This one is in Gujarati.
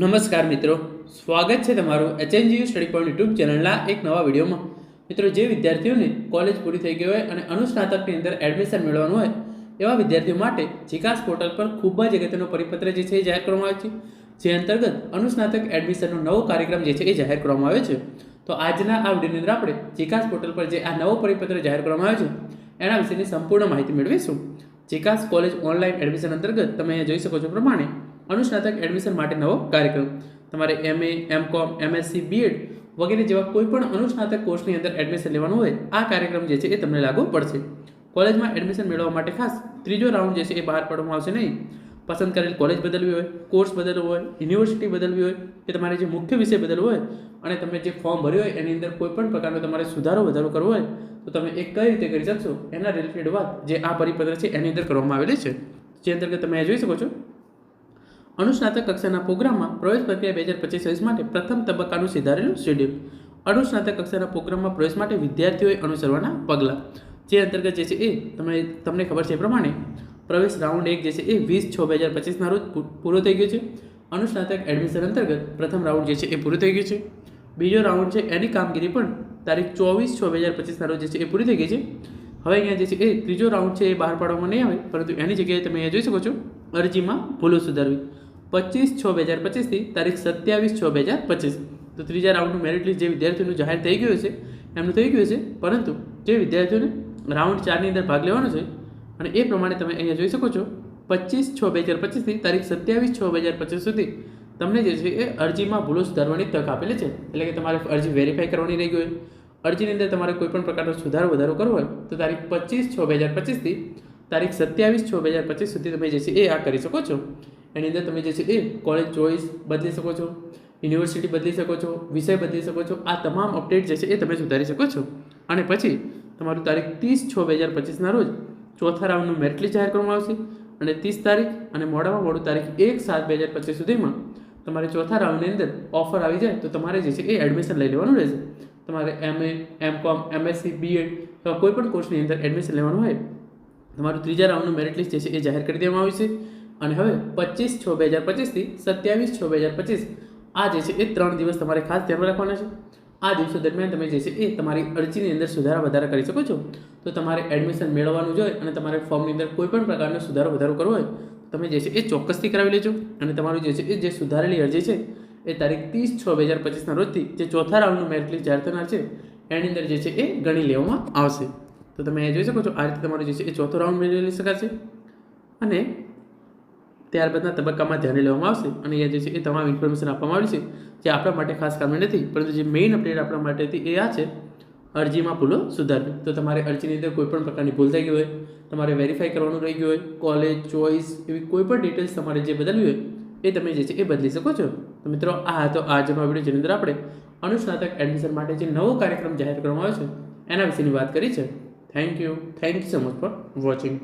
નમસ્કાર મિત્રો. સ્વાગત છે તમારું એચએનજીયુ સ્ટડી પોઈન્ટ યુટ્યુબ ચેનલના એક નવા વિડીયોમાં. મિત્રો, જે વિદ્યાર્થીઓને કોલેજ પૂરી થઈ ગઈ હોય અને અનુસ્નાતકની અંદર એડમિશન મેળવવાનું હોય, એવા વિદ્યાર્થીઓ માટે જીકાસ પોર્ટલ પર ખૂબ જ અગત્યનો પરિપત્ર જે છે એ જાહેર કરવામાં આવ્યો છે. જે અંતર્ગત અનુસ્નાતક એડમિશનનો નવો કાર્યક્રમ જે છે એ જાહેર કરવામાં આવ્યો છે. તો આજના આ વિડીયોની અંદર આપણે જીકાસ પોર્ટલ પર જે આ નવો પરિપત્ર જાહેર કરવામાં આવ્યો છે, એના વિશેની સંપૂર્ણ માહિતી મેળવીશું. જીકાસ કોલેજ ઓનલાઈન એડમિશન અંતર્ગત તમે જોઈ શકો છો પ્રમાણે અનુસ્નાતક એડમિશન માટે નવો કાર્યક્રમ. તમારે એમએ એમ કોમ એમએસસી બીએડ વગેરે જેવા કોઈપણ અનુસ્નાતક કોર્સની અંદર એડમિશન લેવાનું હોય, આ કાર્યક્રમ જે છે એ તમને લાગુ પડશે. કોલેજમાં એડમિશન મેળવવા માટે ખાસ ત્રીજો રાઉન્ડ જે છે એ બહાર પાડવામાં આવશે નહીં. પસંદ કરેલ કોલેજ બદલવી હોય કોર્સ બદલવો હોય યુનિવર્સિટી બદલવી હોય, કે તમારે જે મુખ્ય વિષય બદલવો હોય, અને તમે જે ફોર્મ ભર્યું હોય, એની અંદર કોઈ પણ પ્રકારનો તમારે સુધારો વધારો કરવો હોય, તો તમે એ કઈ રીતે કરી શકશો એના રિલેટેડ વાત જે આ પરિપત્ર છે એની અંદર કરવામાં આવેલી છે. જે અંતર્ગત તમે જોઈ શકો છો. અનુસ્નાતક કક્ષાના પ્રોગ્રામમાં પ્રવેશ પ્રક્રિયા બે હજાર પચીસ વીસ માટે પ્રથમ તબક્કાનું સુધારેલું શેડ્યુલ. અનુસ્નાતક કક્ષાના પ્રોગ્રામમાં પ્રવેશ માટે વિદ્યાર્થીઓએ અનુસરવાના પગલાં. જે અંતર્ગત જે છે એ, તમે, તમને ખબર છે એ પ્રમાણે, પ્રવેશ રાઉન્ડ એક જે છે એ વીસ છ બે હજાર પચીસના રોજ પૂરો થઈ ગયો છે. અનુસ્નાતક એડમિશન અંતર્ગત પ્રથમ રાઉન્ડ જે છે એ પૂરું થઈ ગયું છે. બીજો રાઉન્ડ છે એની કામગીરી પણ તારીખ ચોવીસ છ બે હજાર પચીસના રોજ જે છે એ પૂરી થઈ ગઈ છે. હવે અહીંયા જે છે એ ત્રીજો રાઉન્ડ છે એ બહાર પાડવામાં નહીં આવે, પરંતુ એની જગ્યાએ તમે અહીંયા જોઈ શકો છો અરજીમાં ભૂલો સુધારવી. પચીસ છ બે હજાર પચીસથી તારીખ સત્યાવીસ છ બે હજાર પચીસ. તો ત્રીજા રાઉન્ડનું મેરિટ લિસ્ટ જે વિદ્યાર્થીઓનું જાહેર થઈ ગયું છે એમનું થઈ ગયું છે પરંતુ જે વિદ્યાર્થીઓને રાઉન્ડ ચારની અંદર ભાગ લેવાનો છે, અને એ પ્રમાણે તમે અહીંયા જોઈ શકો છો, પચીસ છ બે હજાર પચીસથી તારીખ સત્યાવીસ છ બે હજાર પચીસ સુધી તમને જે છે એ અરજીમાં ભૂલો સુધારવાની તક આપેલી છે. એટલે કે તમારે અરજી વેરીફાઈ કરવાની રહી ગઈ અરજીની અંદર તમારે કોઈ પણ પ્રકારનો સુધારો વધારો કરવો હોય, તો તારીખ પચીસ છ બે હજાર પચીસથી તારીખ સત્યાવીસ છ બે હજાર પચીસ સુધી તમે જે છે એ આ કરી શકો છો. એની અંદર તમે જે છે એ કોલેજ ચોઇસ બદલી શકો છો યુનિવર્સિટી બદલી શકો છો, વિષય બદલી શકો છો, આ તમામ અપડેટ જે છે એ તમે સુધારી શકો છો. અને પછી તમારું તારીખ ત્રીસ છ બે હજાર પચીસના રોજ ચોથા રાઉન્ડનું મેરિટ લિસ્ટ જાહેર કરવામાં આવશે અને ત્રીસ તારીખ અને મોડામાં મોડું તારીખ એક સાત બે હજાર પચીસ સુધીમાં તમારે ચોથા રાઉન્ડની અંદર ઓફર આવી જાય તો તમારે જે છે એ એડમિશન લઈ લેવાનું રહેશે. તમારે એમએ એમ કોમ એમએસસી બીએડ અથવા કોઈ પણ કોર્સની અંદર એડમિશન લેવાનું હોય, તમારું ત્રીજા રાઉન્ડનું મેરિટ લિસ્ટ જે છે એ જાહેર કરી દેવામાં આવ્યું છે. અને હવે પચીસ છ બે હજાર પચીસથી સત્યાવીસ છ બે હજાર પચીસ. આ જે છે એ ત્રણ દિવસ તમારે ખાસ ધ્યાનમાં રાખવાના છે. આ દિવસો દરમિયાન તમે જે છે એ તમારી અરજીની અંદર સુધારા વધારા કરી શકો છો. તો તમારે એડમિશન મેળવવાનું જોઈએ અને તમારે ફોર્મની અંદર કોઈ પણ પ્રકારનો સુધારો વધારો કરવો હોય તમે જે છે એ ચોક્કસથી કરાવી લેજો. અને તમારું જે છે એ જે સુધારેલી અરજી છે એ તારીખ ત્રીસ છ બે હજાર પચીસના રોજથી જે ચોથા રાઉન્ડનું મેરિટ લિસ્ટ જાહેર થનાર છે, એની અંદર જે છે એ ગણી લેવામાં આવશે. તો તમે જોઈ શકો છો, આ રીતે તમારું જે છે એ ચોથો રાઉન્ડ મેળવી શકાશે. અને ત્યારબાદના તબક્કામાં ધ્યાને લેવામાં આવશે અને અહીંયા જે છે એ તમામ ઇન્ફોર્મેશન આપવામાં આવી છે, જે આપણા માટે ખાસ કામની નથી, પરંતુ જે મેઇન અપડેટ આપણા માટે હતી એ આ છે, અરજીમાં ભૂલો સુધારવી. તો તમારે અરજીની અંદર કોઈ પણ પ્રકારની ભૂલ થઈ ગઈ હોય, તમારે વેરીફાઈ કરવાનું રહી ગયું હોય કોલેજ ચોઇસ એવી કોઈપણ ડિટેલ્સ તમારે જે બદલવી હોય, એ તમે જે છે એ બદલી શકો છો. તો મિત્રો, આ હતો આજનો વીડિયો જેની અંદર આપણે અનુસ્નાતક એડમિશન માટે જે નવો કાર્યક્રમ જાહેર કરવામાં આવ્યો છે, એના વિશેની વાત કરી છે. Thank you thank you so much for watching